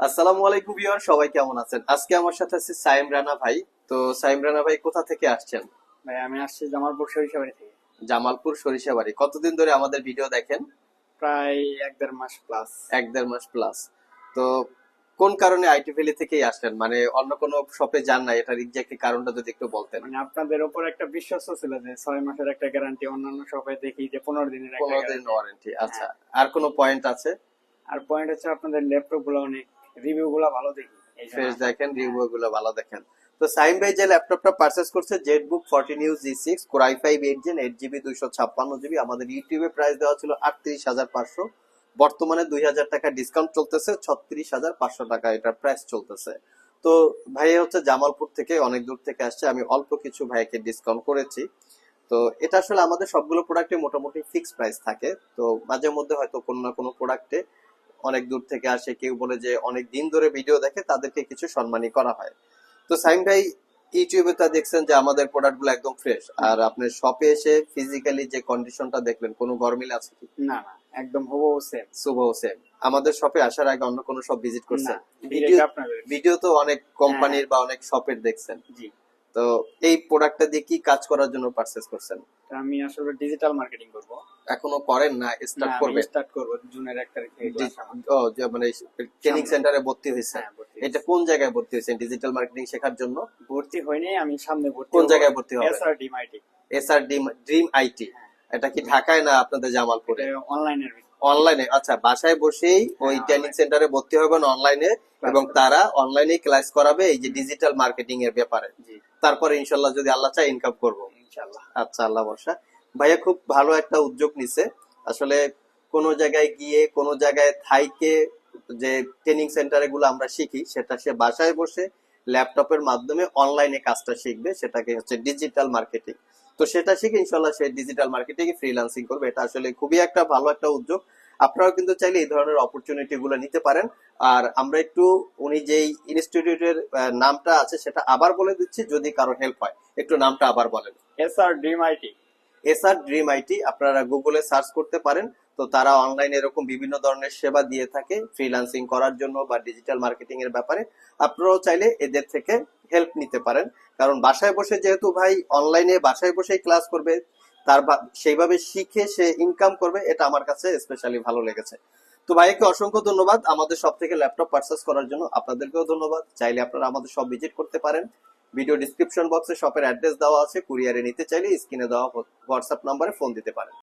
আসসালামু আলাইকুম ভিউয়ার সবাই কেমন আছেন? আজকে আমার সাথে আছে সাইম রানা ভাই। তো সাইম রানা ভাই কোথা থেকে আসছেন? ভাই আমি আসছি জামালপুর সরিষাবাড়ি থেকে। জামালপুর সরিষাবাড়ি কতদিন ধরে আমাদের ভিডিও দেখেন? প্রায় এক দেড় মাস প্লাস এক দেড় মাস প্লাস তো কোন কারণে আইটি ভ্যালি থেকেই আসলেন? মানে অন্য কোনো শপে যান না এটার এক্স্যাক্টলি কারণটা যদি একটু বলতেন। মানে আপনাদের উপর একটা বিশ্বস্ত ছিল যে ছয় মাসের একটা গ্যারান্টি অন্যান্য শপে দেখি যে পনেরো দিনের একটা পনেরো দিন guarantee। ওয়ারেন্টি আচ্ছা। আর কোন পয়েন্ট আছে? আর পয়েন্ট হচ্ছে আপনাদের ল্যাপটপগুলো অনেক রিভিউ গুলো ভালো দেখি ফ্রেশ দেখেন রিভিউ গুলো ভালো দেখেন। তো সাইম ভাই যে ল্যাপটপটা পারচেস করছে Z book fourteen U G six core i five gen eight GB দুইশো ছাপ্পান্ন জিবি আমাদের ইউটিউবে প্রাইস দেওয়া ছিল আটত্রিশ হাজার পাঁচশো। বর্তমানে দুই হাজার টাকা ডিসকাউন্ট চলতেছে, ছত্রিশ হাজার পাঁচশো টাকা এটার প্রাইস চলতেছে। তো ভাই হচ্ছে জামালপুর থেকে, অনেক দূর থেকে আসছে। আমি অল্প কিছু ভাইকে ডিসকাউন্ট করেছি। তো এটা আসলে আমাদের সবগুলো প্রোডাক্টে মোটামুটি ফিক্স প্রাইস থাকে। তো মাঝে মধ্যে হয়তো কোনো না কোনো প্রোডাক্টে অনেক দূর থেকে আসে কেউ বলে যে অনেক দিন ধরে ভিডিও দেখে তাদেরকে কিছু সম্মানী করা হয়। তো সাইম ভাই ইউটিউবে তা দেখছেন যে আমাদের প্রোডাক্টগুলো একদম ফ্রেশ আর আপনার শপে এসে ফিজিক্যালি যে কন্ডিশনটা দেখলেন কোনো গরমিল আছে কি? না না একদম হুবহু সেম শুভ সেম আমাদের শপে আসার আগে অন্য কোনো শপ ভিজিট করছেন ভিডিও ভিডিও তো অনেক কোম্পানির বা অনেক শপের দেখছেন। জি। তো এই প্রোডাক্টটা দিয়ে কি কাজ করার জন্য পারচেস করছেন? আমি আসলে ডিজিটাল মার্কেটিং করব। এখনও করেন না স্টার্ট করবেন স্টার্ট করব জুনের এক তারিখে। ও যে মানে ট্রেনিং সেন্টারে ভর্তি হয়েছে। হ্যাঁ, এটা কোন জায়গায় ভর্তি হয়েছেন ডিজিটাল মার্কেটিং শেখার জন্য? ভর্তি হয়নি আমি সামনে ভর্তি কোন জায়গায় ভর্তি হবে? SR dream IT SR dream IT এটা কি ঢাকায় না আপনাদের জামালপুরে? অনলাইনের অনলাইনে আচ্ছা বাসায় বসেই ওই হ্যাঁ, ট্রেনিং সেন্টারে ভর্তি হবেন অনলাইনে এবং তারা অনলাইনে ক্লাস করাবে এই যে ডিজিটাল মার্কেটিং এর ব্যাপারে। জি। তারপরে ইনশাল্লাহ যদি আল্লাহ চায় ইনকাম করব। ইনশাআল্লাহ। আচ্ছা আল্লাহ বর্ষা ভাইয়া খুব ভালো একটা উদ্যোগ নিছে। আসলে কোন জায়গায় গিয়ে, কোন জায়গায় থাইকে যে ট্রেনিং সেন্টারে গুলো আমরা শিখি, সেটা সে বাসায় বসে ল্যাপটপের মাধ্যমে অনলাইনে কাজটা শিখবে, সেটাকে হচ্ছে ডিজিটাল মার্কেটিং তো সেটা শিখে ইনশাল্লাহ সে ডিজিটাল মার্কেটিং ফ্রিল্যান্সিং করবে। এটা আসলে খুবই একটা ভালো একটা উদ্যোগ। আপনারাও কিন্তু চাইলে এই ধরনের অপরচুনিটি গুলো নিতে পারেন। আর আমরা একটু, উনি যেই ইনস্টিটিউটের নামটা আছে সেটা আবার বলে দিচ্ছি, যদি কারও হেল্প হয়। একটু নামটা আবার বলেন। SR dream IT SR dream IT, আপনারা গুগলে সার্চ করতে পারেন। তো তারা অনলাইনে এরকম বিভিন্ন ধরনের সেবা দিয়ে থাকে, ফ্রিল্যান্সিং করার জন্য বা ডিজিটাল মার্কেটিং এর ব্যাপারে। আপনারাও চাইলে এদের থেকে হেল্প নিতে পারেন। কারণ বাসায় বসে যেহেতু ভাই অনলাইনে বাসায় বসেই ক্লাস করবে, তার সেইভাবে শিখে সে ইনকাম করবে, এটা আমার কাছে স্পেশালি ভালো লেগেছে। তো ভাইকে অসংখ্য ধন্যবাদ। আমাদের সব থেকে ল্যাপটপ পারচেস করার জন্য আপনাদেরকেও ধন্যবাদ। চাইলে আপনারা আমাদের সব ভিজিট করতে পারেন। ভিডিও ডিসক্রিপশন বক্সে শপের অ্যাড্রেস দেওয়া আছে। কুরিয়ারে নিতে চাইলে স্ক্রিনে দেওয়া হোয়াটসঅ্যাপ নাম্বারে ফোন দিতে পারেন।